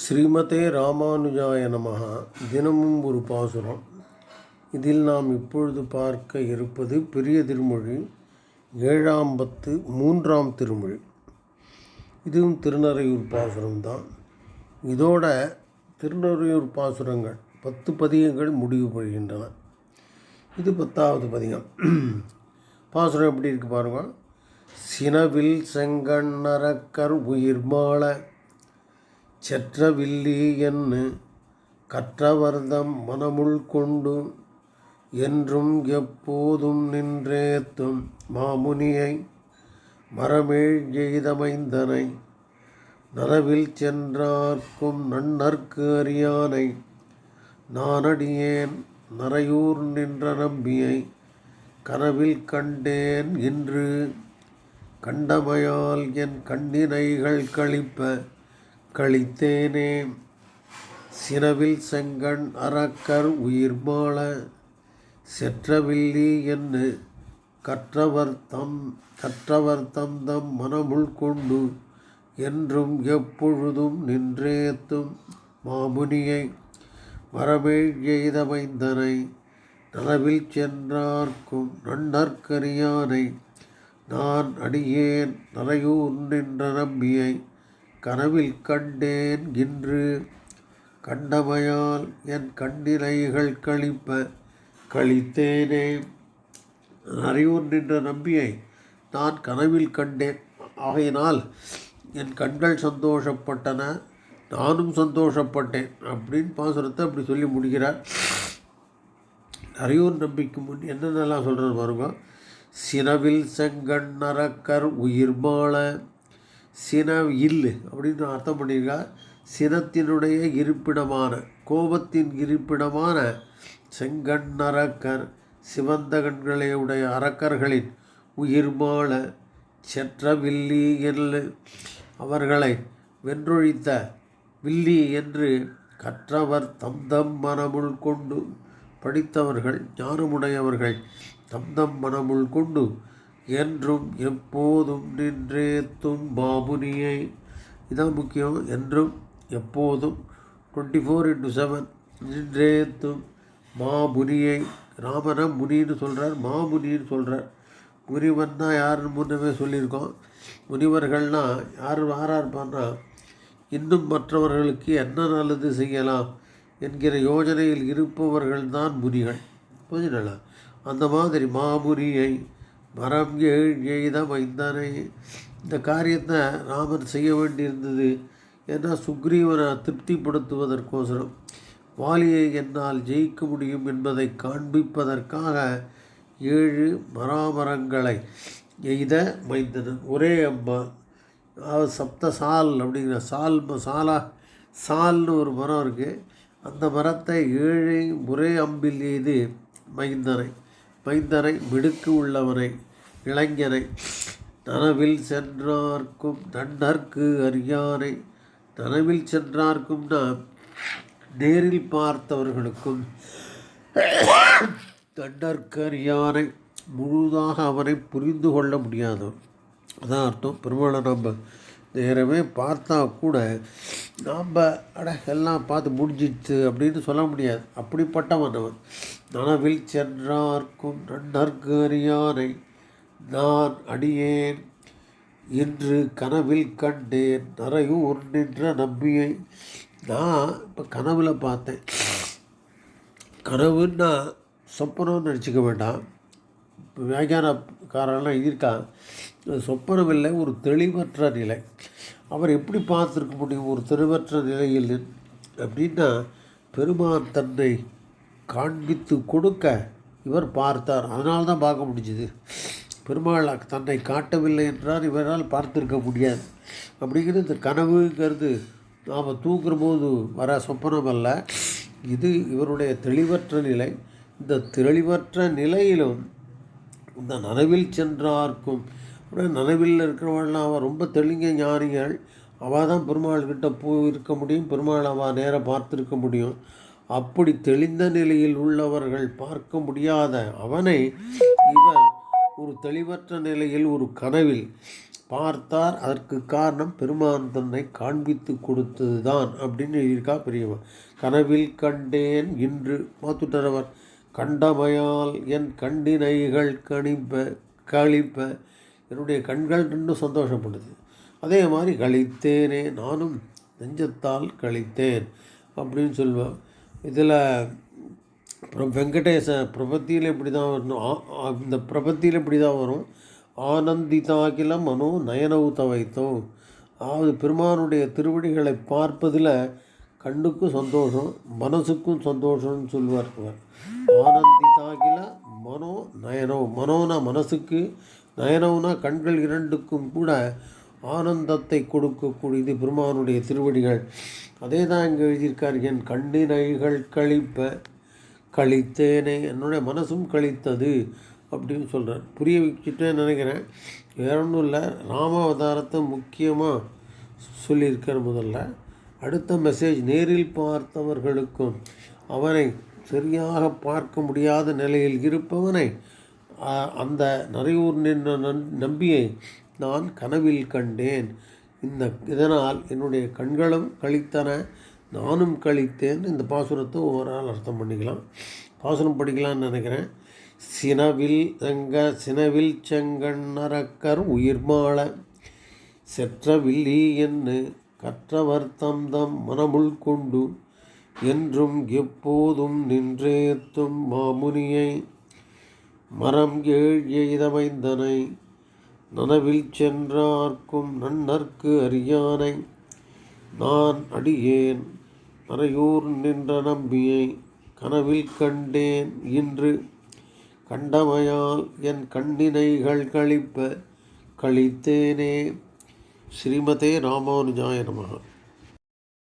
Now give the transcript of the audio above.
ஸ்ரீமதே ராமானுஜாய நமஹ. தினமும் ஒரு பாசுரம். இதில் நாம் இப்பொழுது பார்க்க இருப்பது பெரிய திருமொழி ஏழாம் பத்து மூன்றாம் திருமொழி. இதுவும் திருநறையூர் பாசுரம் தான் இதோட திருநறையூர் பாசுரங்கள் பத்து பதிகங்கள் முடிவு பெறுகின்றன இது பத்தாவது பதிகம். பாசுரம் எப்படி இருக்குது பாருங்கள் சினவில் செங்கண்ணரக்கர் உயிர்மாள செற்றவில்லி என்னு கற்றவர்தம் மனமுள் கொண்டு என்றும் எப்போதும் நின்றேத்தும் மாமுனியை மரமேழ் எய்தமைந்தனை. நனவில் சென்றார்க்கும் நன்னர்க்கு அறியானை. நானடியேன் நரையூர் நின்ற நம்பியை. கனவில் கண்டேன் இன்று கண்டமையால் என் கண்ணினைகள் கழிப்ப. கழித்தேனே சினவில் செங்கண் அறக்கர் உயிர் மாள செற்றவில்லி என்று கற்றவர் தம் கற்றவர் தம் தம் மனமுள் கொண்டு என்றும் எப்பொழுதும் நின்றேத்தும் மாமுனியை மரமேழ் எய்தமைந்தனை. நனவில் சென்றார்க்கும் நன்னற்கரியானை நான் அடியேன் நரையூர் நின்ற நம்பியை. கனவில் கண்டேன் இன்று. கண்டமையால் என் கண்ணிலைகள் கழிப்ப கழித்தேனே. நரையூர் நின்ற நம்பியை நான் கனவில் கண்டேன். ஆகையினால் என் கண்கள் சந்தோஷப்பட்டன நானும் சந்தோஷப்பட்டேன் அப்படின்னு பாசுரத்தை அப்படி சொல்லி முடிக்கிறார். நரையூர் நம்பிக்கு முன் என்னென்னலாம் சொல்கிறது பாருங்க. சினவில் செங்கண் நரக்கர் உயிர் மாலை சின இல்லு அப்படின்னு அர்த்தம் பண்ணியிருக்கா. சினத்தினுடைய இருப்பிடமான கோபத்தின் இருப்பிடமான செங்கண் அரக்கர் சிவந்த கண்களையுடைய அரக்கர்களின் உயிர் மாள செற்ற வில்லி என்று அவர்களை வென்றொழித்த வில்லி என்று கற்றவர் தம்தம் மனமுள் கொண்டு படித்தவர்கள் ஞானமுடையவர்கள் தம்தம் மனமுள் கொண்டு என்றும் எப்போதும் நின்றேத்தும் பாபுனியை இதான் முக்கியம். என்றும் எப்போதும் டுவெண்ட்டி ஃபோர் இன்ட்டு செவன் நின்றேத்தும் மாமுனியை ராமனை முனின்னு சொல்கிறார் மாமுனின்னு சொல்கிறார் முனிவன் தான் யாருன்னு முன்னமே சொல்லியிருக்கோம். முனிவர்கள்னால் யார் யாராக இருப்பான்னா இன்னும் மற்றவர்களுக்கு என்ன நல்லது செய்யலாம் என்கிற யோஜனையில் இருப்பவர்கள் தான் முனிகள். புரிஞ்சுங்களா அந்த மாதிரி மாமுனியை மரம் ஏழ் எய்த மைந்தனை இந்த காரியத்தை ராமன் செய்ய வேண்டியிருந்தது ஏன்னா சுக்ரீவனை திருப்திப்படுத்துவதற்கோசரம். வாலியை என்னால் ஜெயிக்க முடியும் என்பதை காண்பிப்பதற்காக ஏழு மராமரங்களை எய்த மைந்தனன் ஒரே அம்மா அதாவது சப்த சால் அப்படிங்கிற சால் சாலா சால்னு ஒரு மரம் இருக்குது அந்த மரத்தை ஏழை ஒரே அம்பில் எய்து மைந்தனை பைந்தரை மிடுக்கு உள்ளவரை இளைஞரை நனவில் சென்றார்க்கும் நன்னர்க்கு அறியானை நனவில் சென்றார்க்கும்னா நேரில் பார்த்தவர்களுக்கும் தண்டர்க்கு அறியாரை முழுதாக அவரை புரிந்து கொள்ள முடியாதவர் அதான் அர்த்தம். பெருமாளை நம்ம நேரமே பார்த்தா கூட நாம் அட எல்லாம் பார்த்து முடிஞ்சிச்சு அப்படின்னு சொல்ல முடியாது. அப்படிப்பட்டவன் அவன். நனவில் சென்றார்க்கும் நன்னர்க்கு அறியானை நான் அடியேன் இன்று கனவில் கண்டேன் நரையூர் நின்ற நம்பியை. நான் இப்போ கனவில் பார்த்தேன். கனவுன்னா சொப்பனம்னு நினச்சிக்க வேண்டாம். இப்போ வியாக்கியானக்காரெல்லாம் எழுதியிருக்கான் சொப்பனம் இல்லை ஒரு தெளிவற்ற நிலை. அவர் எப்படி பார்த்துருக்க முடியும்? ஒரு தெளிவற்ற நிலையில் அப்படின்னா பெருமான் தன்னை காண்பித்து கொடுக்க இவர் பார்த்தார். அதனால் தான் பார்க்க முடிஞ்சுது. பெருமாள் தன்னை காட்டவில்லை என்றால் இவரால் பார்த்திருக்க முடியாது. அப்படிங்கிறது இந்த கனவுங்கிறது நாம் தூங்குற போது வர சொப்பனம் அல்ல. இது இவருடைய தெளிவற்ற நிலை. இந்த தெளிவற்ற நிலையிலும் இந்த நனவில் சென்றார்க்கும். அப்படியே நனவில் இருக்கிறவள்லாம் அவள் ரொம்ப தெளிங்க ஞானிகள். அவள் தான் பெருமாள்கிட்ட போய் இருக்க முடியும். பெருமாள் அவள் நேராக பார்த்துருக்க முடியும். அப்படி தெளிந்த நிலையில் உள்ளவர்கள் பார்க்க முடியாத அவனை இவர் ஒரு தெளிவற்ற நிலையில் ஒரு கனவில் பார்த்தார். அதற்கு காரணம் பெருமான் தன்னை காண்பித்து கொடுத்தது தான் அப்படின்னு எழுதியிருக்கா பெரியவன் கனவில் கண்டேன் இன்று பார்த்துட்டவர் கண்டமையால் என் கண்டினைகள் கணிப்ப கழிப்ப என்னுடைய கண்கள் ரெண்டும் சந்தோஷப்படுது. அதே மாதிரி கழித்தேனே நானும் நெஞ்சத்தால் கழித்தேன் அப்படின்னு சொல்லுவேன் இதில் அப்புறம் வெங்கடேச பிரபத்தியில் இப்படி தான் வரணும் இந்த பிரபத்தியில் இப்படி தான் வரும்? ஆனந்திதாகில மனோ நயனவுத்த வைத்தோம் அதாவது பெருமானுடைய திருவடிகளை பார்ப்பதில் கண்ணுக்கும் சந்தோஷம் மனசுக்கும் சந்தோஷம்னு சொல்லுவார் அவர். ஆனந்திதாகில மனோ நயனோ மனோனா மனசுக்கு நயனோனா கண்கள் இரண்டுக்கும் கூட ஆனந்தத்தை கொடுக்கக்கூடியது பெருமானுடைய திருவடிகள். அதே தான் இங்கே எழுதியிருக்கார் என் கண்ணினைகள் கழிப்ப கழித்தேனே என்னுடைய மனசும் கழித்தது அப்படின்னு சொல்கிறார் புரிய வச்சுட்டேன்னு நினைக்கிறேன். வேற ஒன்றும் இல்லை ராமாவதாரத்தை முக்கியமாக சொல்லியிருக்கார் முதல்ல. அடுத்த மெசேஜ் நேரில் பார்த்தவர்களுக்கும் அவனை சரியாக பார்க்க முடியாத நிலையில் இருப்பவனை அந்த நிறையூர் நின்ற நன்- நம்பியை நான் கனவில் கண்டேன். இந்த இதனால் என்னுடைய கண்களும் கழித்தன நானும் கழித்தேன் இந்த பாசுரத்தை ஒவ்வொரு நாள் அர்த்தம் பண்ணிக்கலாம். பாசுரம் படிக்கலாம்னு நினைக்கிறேன். சினவில் செங்க சினவில் செங்கண்ணரக்கர் உயிர்மாள செற்றவில்லி என்று கற்றவர் தம் தம் மனமுள் கொண்டு என்றும் எப்போதும் நின்றேத்தும் மாமுனியை. மரம் ஏழ் எய்தமைந்தனை. நனவில் சென்றார்க்கும் நன்னர்க்கு அறியானை. நான் அடியேன் மறையூர் நின்ற நம்பியை கனவில் கண்டேன் இன்று. கண்டமையால் என் கண்ணினைகள் கழிப்ப கழித்தேனே. ஸ்ரீமதே ராமானுஜாய